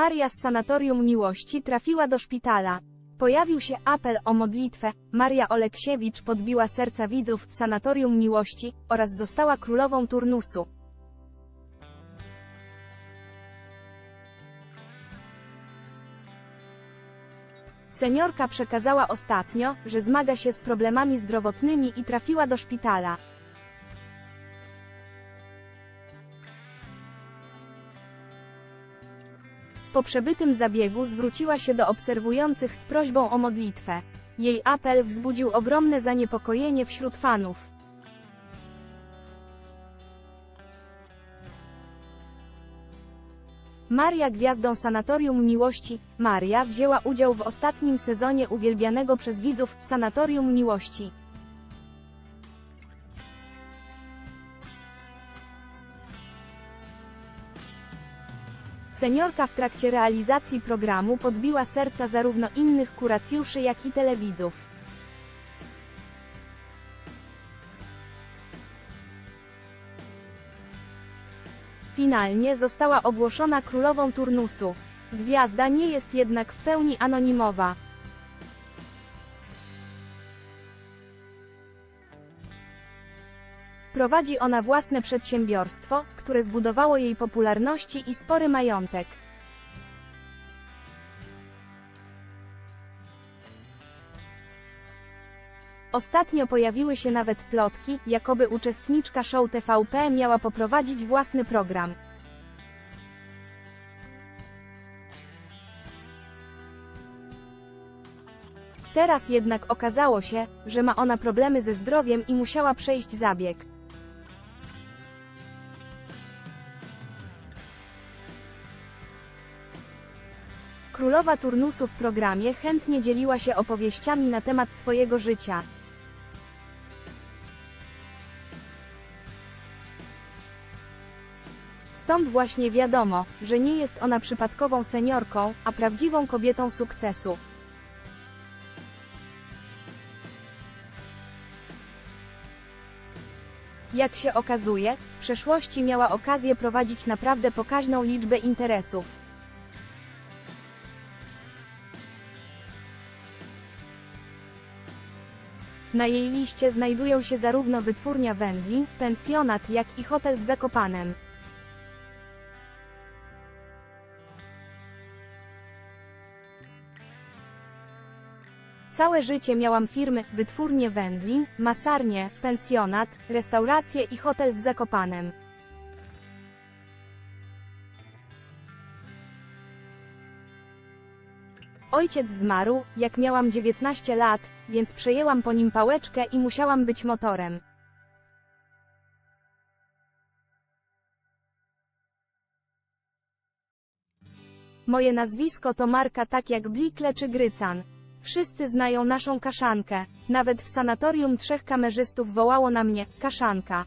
Maria z sanatorium miłości trafiła do szpitala. Pojawił się apel o modlitwę. Maria Oleksiewicz podbiła serca widzów sanatorium miłości oraz została królową turnusu. Seniorka przekazała ostatnio, że zmaga się z problemami zdrowotnymi i trafiła do szpitala. Po przebytym zabiegu zwróciła się do obserwujących z prośbą o modlitwę. Jej apel wzbudził ogromne zaniepokojenie wśród fanów. Maria gwiazdą Sanatorium Miłości. Maria wzięła udział w ostatnim sezonie uwielbianego przez widzów Sanatorium Miłości. Seniorka w trakcie realizacji programu podbiła serca zarówno innych kuracjuszy jak i telewidzów. Finalnie została ogłoszona królową turnusu. Gwiazda nie jest jednak w pełni anonimowa. Prowadzi ona własne przedsiębiorstwo, które zbudowało jej popularności i spory majątek. Ostatnio pojawiły się nawet plotki, jakoby uczestniczka show TVP miała poprowadzić własny program. Teraz jednak okazało się, że ma ona problemy ze zdrowiem i musiała przejść zabieg. Królowa turnusu w programie chętnie dzieliła się opowieściami na temat swojego życia. Stąd właśnie wiadomo, że nie jest ona przypadkową seniorką, a prawdziwą kobietą sukcesu. Jak się okazuje, w przeszłości miała okazję prowadzić naprawdę pokaźną liczbę interesów. Na jej liście znajdują się zarówno wytwórnia wędlin, pensjonat jak i hotel w Zakopanem. Całe życie miałam firmy, wytwórnie wędlin, masarnię, pensjonat, restaurację i hotel w Zakopanem. Ojciec zmarł, jak miałam 19 lat, więc przejęłam po nim pałeczkę i musiałam być motorem. Moje nazwisko to Marka tak jak Blikle czy Grycan. Wszyscy znają naszą kaszankę. Nawet w sanatorium trzech kamerzystów wołało na mnie, kaszanka.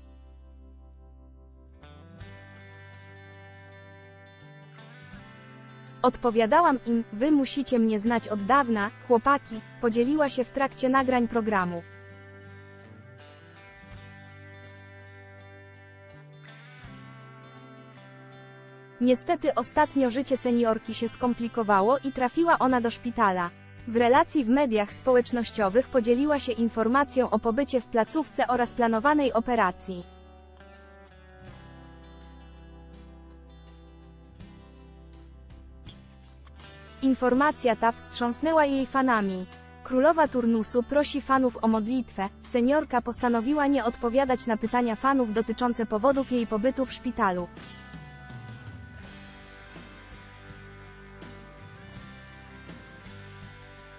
Odpowiadałam im, wy musicie mnie znać od dawna, chłopaki, podzieliła się w trakcie nagrań programu. Niestety ostatnio życie seniorki się skomplikowało i trafiła ona do szpitala. W relacji w mediach społecznościowych podzieliła się informacją o pobycie w placówce oraz planowanej operacji. Informacja ta wstrząsnęła jej fanami. Królowa turnusu prosi fanów o modlitwę. Seniorka postanowiła nie odpowiadać na pytania fanów dotyczące powodów jej pobytu w szpitalu.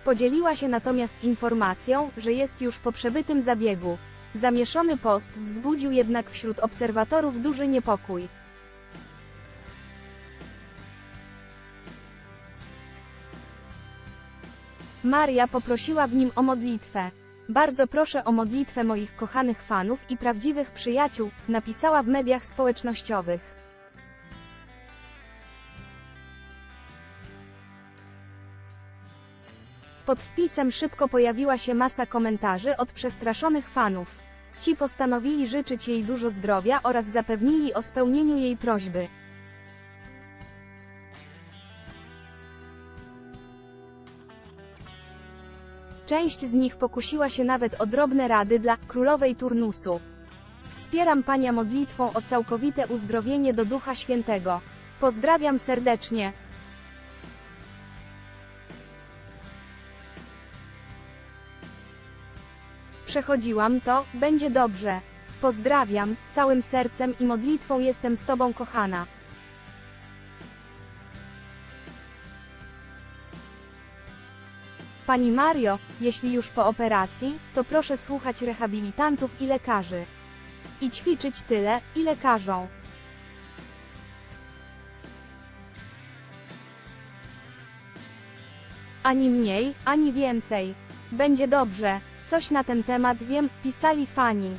Podzieliła się natomiast informacją, że jest już po przebytym zabiegu. Zamieszony post wzbudził jednak wśród obserwatorów duży niepokój. Maria poprosiła w nim o modlitwę. Bardzo proszę o modlitwę moich kochanych fanów i prawdziwych przyjaciół, napisała w mediach społecznościowych. Pod wpisem szybko pojawiła się masa komentarzy od przestraszonych fanów. Ci postanowili życzyć jej dużo zdrowia oraz zapewnili o spełnieniu jej prośby. Część z nich pokusiła się nawet o drobne rady dla królowej turnusu. Wspieram Pania modlitwą o całkowite uzdrowienie do Ducha Świętego. Pozdrawiam serdecznie. Przechodziłam to, będzie dobrze. Pozdrawiam, całym sercem i modlitwą jestem z Tobą kochana. Pani Mario, jeśli już po operacji, to proszę słuchać rehabilitantów i lekarzy. I ćwiczyć tyle, ile każą. Ani mniej, ani więcej. Będzie dobrze. Coś na ten temat wiem, pisali fani.